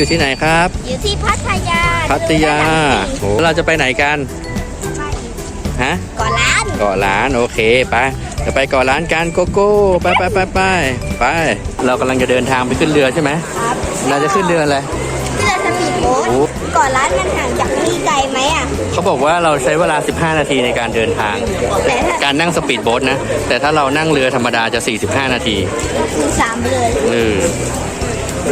อนนี้อยู่ที่ไหนครับ อยู่ที่พัทยาพัทยาโหเราจะไปไหนกันฮะก่อนร้านเกาะล้านโอเคไปจะไปเกาะล้านกันโกโก้ไปไปไปไปไป เรากำลังจะเดินทางไปขึ้นเรือใช่ไหมครับเราจะขึ้นเรืออะไรเรือสปีดโบ๊ทโอ้ก่อนร้านมันห่างจากนี่ไกลไหมอะเขาบอกว่าเราใช้เวลา 15 นาทีในการเดินทางแต่ถ้าการนั่งสปีดโบ๊ทนะ แต่ถ้าเรานั่งเรือธรรมดาจะ 45 นาทีคูณสามไปเลยเออ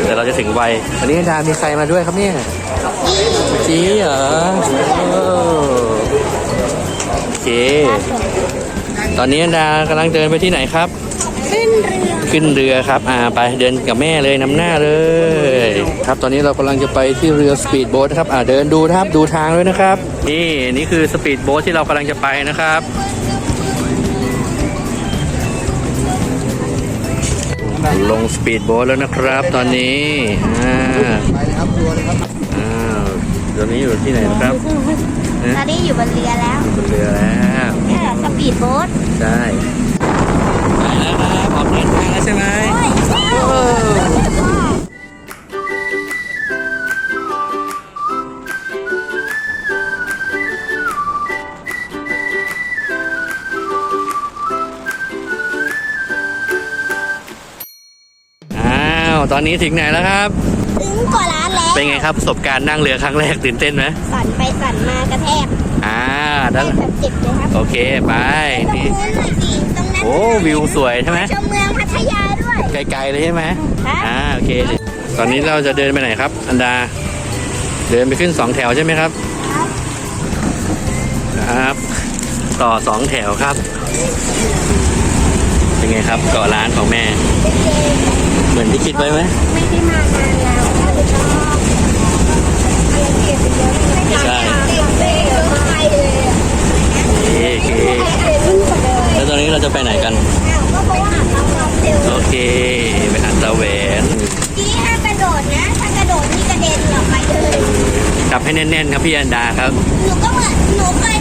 แต่เราจะถึงไววันนี้ดามีใครมาด้วยครับเนี่ยนี่จีเหรอโอ้โอเค ตอนนี้ดากำลังเดินไปที่ไหนครับ ขึ้นเรือขึ้นเรือครับ อ่าไปเดินกับแม่เลยนำหน้าเลย ครับตอนนี้เรากำลังจะไปที่เรือสปีดโบ๊ทนะครับ อ่าเดินดูนะครับดูทางด้วยนะครับ นี่นี่คือสปีดโบ๊ทที่เรากำลังจะไปนะครับ ลงสปีดโบ๊ทแล้วนะครับ ตอนนี้อ่าไปเลยครับตัวเลยครับอ้าวตอนนี้อยู่ที่ไหนนะครับตอนนี้อยู่บนเรือแล้วบนเรือแล้วเนี่ยสปีดโบ๊ทใช่ไปแล้วครับออกเดินทางแล้วใช่ไหมาวตอนนี้ถึงไหนแล้วครับ ถึงก่อนร้านแล้ว เป็นไงครับประสบการณ์นั่งเรือครั้งแรกตื่นเต้นไหมสั่นไปสั่นมากระแทกอ่าได้ด้านแบบเจ็บเลยครับโอเคไปตรงนี่นู้นหน่อยสิตรงนั้นโอ้วิวสวยใช่ไหมชมเมืองพัทยาด้วย ไกลๆเลยใช่ไหมครับอ่าโอเค ตอนนี้เราจะเดินไปไหนครับ อันดา เดินไปขึ้นสองแถวใช่ไหมครับครับ ต่อสองแถวครับ เป็นไงครับเกาะร้านของแม่เห มือนที่คิดไว้ไหมไม่ได้มานานแล้วอะไรเก็บไปเยอะไม่ใช่เก็บไปเยอะไปเลยอะโอเคโอเคแล้วตอนนี้เราจะไปไหนกันอ้าวก็เพราะว่าเราเราเร็วโอเค ไปหาดตะแหวนนี่ห้ามกระโดดนะถ้ากระโดดนี่กระเด็นออกไปเลยจับให้แน่นๆครับพี่อันดาครับ หนูก็เหมือนหนูเคย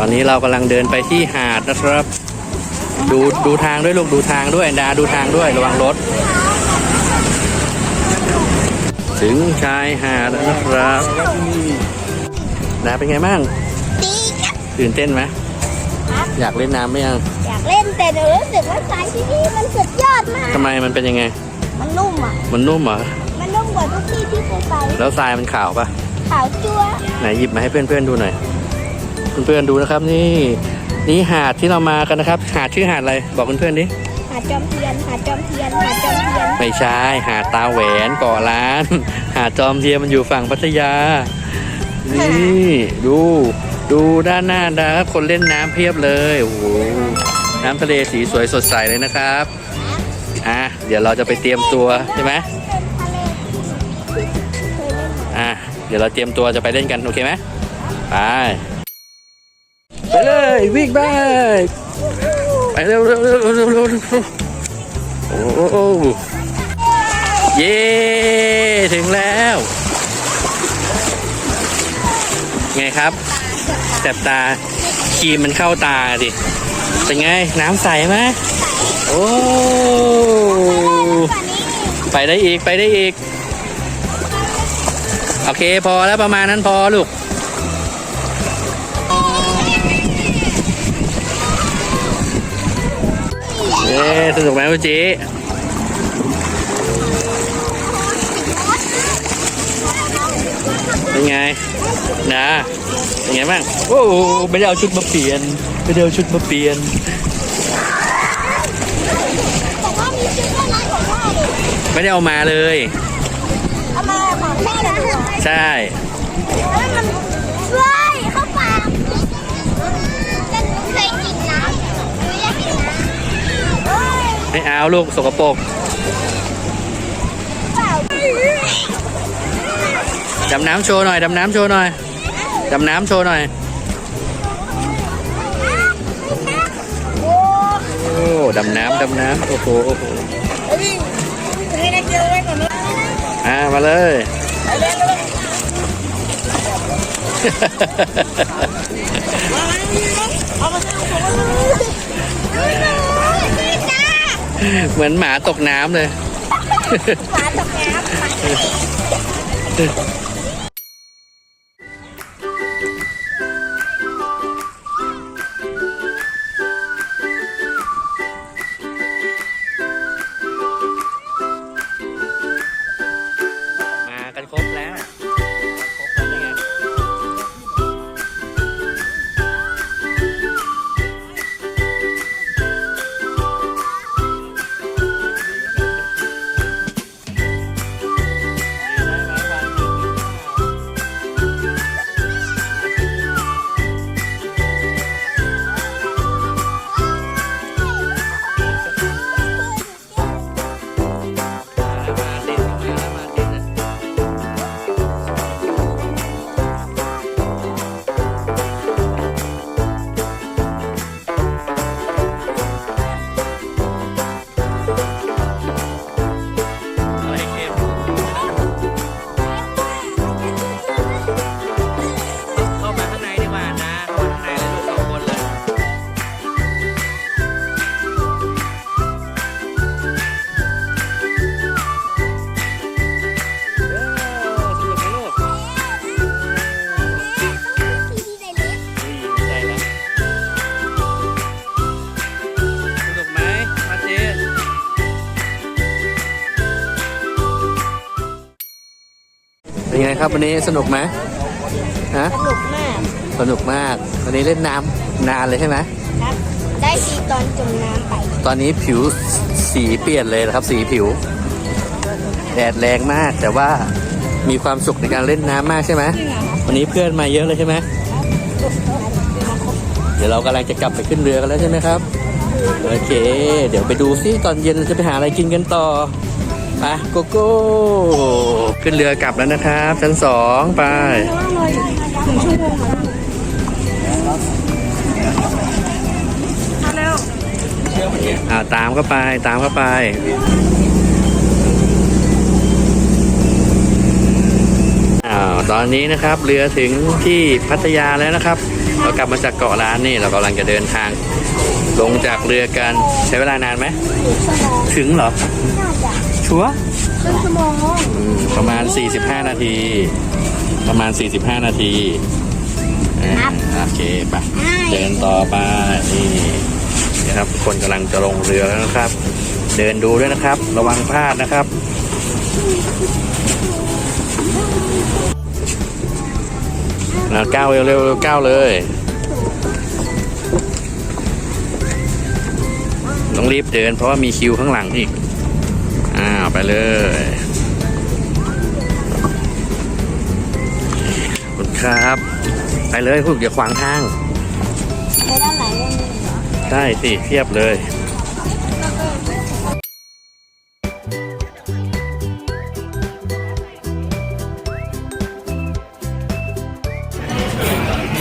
ตอนนี้เรากำลังเดินไปที่หาดนะครับ ดูดูทางด้วยลูกดูทางด้วยดาดูทางด้วยระวังรถ ถึงชายหาดแล้วนะครับดาเป็นไงบ้างดีครับตื่นเต้นไหมครับอยากเล่นน้ำไหมยังอยากเล่นแต่หนูรู้สึกว่าทรายที่นี่มันสุดยอดมากทำไมมันเป็นยังไง มันนุ่มอะมันนุ่มเหรอมันนุ่มกว่าทุกที่ที่เคยไปแล้วทรายมันขาวปะขาวจั๊วไหนหยิบมาให้เพื่อนๆดูหน่อย เพื่อนๆดูนะครับ นี่นี่หาดที่เรามากันนะครับ หาดชื่อหาดอะไรบอกเพื่อนๆดิหาดจอมเทียนหาดจอมเทียนหาดจอมเทียนไม่ใช่หาดตาแหวนเกาะล้าน หาดจอมเทียมมันอยู่ฝั่งพัทยา นี่ดู ดูด้านหน้านะครับคนเล่นน้ำเพียบเลยโอ้โหน้ำทะเลสีสวยสดใสเลยนะครับอะเดี๋ยวเราจะไปเตรียมตัวใช่ไหมเป็นทะเลที่เคยเล่นมาอะเดี๋ยวเราเตรียมตัวจะไปเล่นกันโอเคไหมไป ไปเลยวิ่งไปไปเร็วเร็วเร็วเร็วเร็วโอ้โหเย้ถึงแล้ว ไงครับแสบตาครีมมันเข้าตาดิเป็นไง น้ำใสไหมโอ้ไปได้อีกไปได้อีก โอเคพอแล้วประมาณนั้นพอลูก สนุกไหมคุณจีเป็นไง นะเป็นไงบ้าง โอ้โหไม่ได้เอาชุดมาเปลี่ยน ไม่ได้เอาชุดมาเปลี่ยนบอกว่ามีชุดว่ายน้ำของพ่อดิไม่ได้เอามาเลยเอามาของแม่นะใช่แล้วมัน ไม่เอาลูกสกปรกดำน้ำโชว์หน่อยดำน้ำโชว์หน่อยดำน้ำโชว์หน่อย โอ้ดำน้ำดำน้ำโอ้โหโอ้โหยไม่ได้เจอไว้ก่อามา เหมือนหมาตกน้ำเลย หมาตกน้ำหมามา ครับวันนี้สนุกไหมฮะสนุกมาก สนุกมาก วันนี้เล่นน้ำนานเลยใช่ไหมครับ ได้ทีตอนจมน้ำไป ตอนนี้ผิวสีเปลี่ยนเลยนะครับ สีผิว แดดแรงมากแต่ว่ามีความสุขในการเล่นน้ำมากใช่ไหมวันนี้เพื่อนมาเยอะเลยใช่ไหมเดี๋ยวเรากำลังจะกลับไปขึ้นเรือกันแล้วใช่ไหมครับ โอเค เดี๋ยวไปดูซิตอนเย็นเราจะไปหาอะไรกินกันต่อ ไปโกโก้ขึ้นเรือกลับแล้วนะครับ ชั้นสองไปอ่าตามเข้าไปตามเข้าไปอ้าวตอนนี้นะครับเรือถึงที่พัทยาแล้วนะครับ เรากลับมาจากเกาะล้านนี่เรากำลังจะเดินทางลงจากเรือกันใช้เวลานานไหมหนึ่งชั่วโมงถึงเหรอน่าจะ ชัวร์ครึ่งชั่วโมงอืมประมาณ 45 นาที ประมาณ 45 นาทีอ่าโอเคไปเดินต่อไปนี่นะครับทุกคนกำลังจะลงเรือแล้วนะครับ เดินดูด้วยนะครับ ระวังพลาดนะครับนะก้าวเร็วเร็วๆก้าวเลย ต้องรีบเดินเพราะว่ามีคิวข้างหลังอีก อ้าวไปเลยขอบคุณครับ ไปเลยพวกอย่าขวางทางไปด้านไหนเรื่องนี้เหรอได้สิเพียบเลย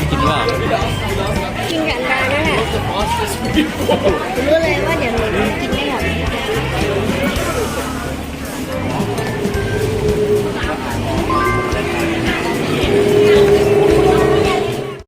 กินว่ากินกัน้ำนั่นแหละรู้เลยว่าเดี๋ยวหนูกินไม่หมด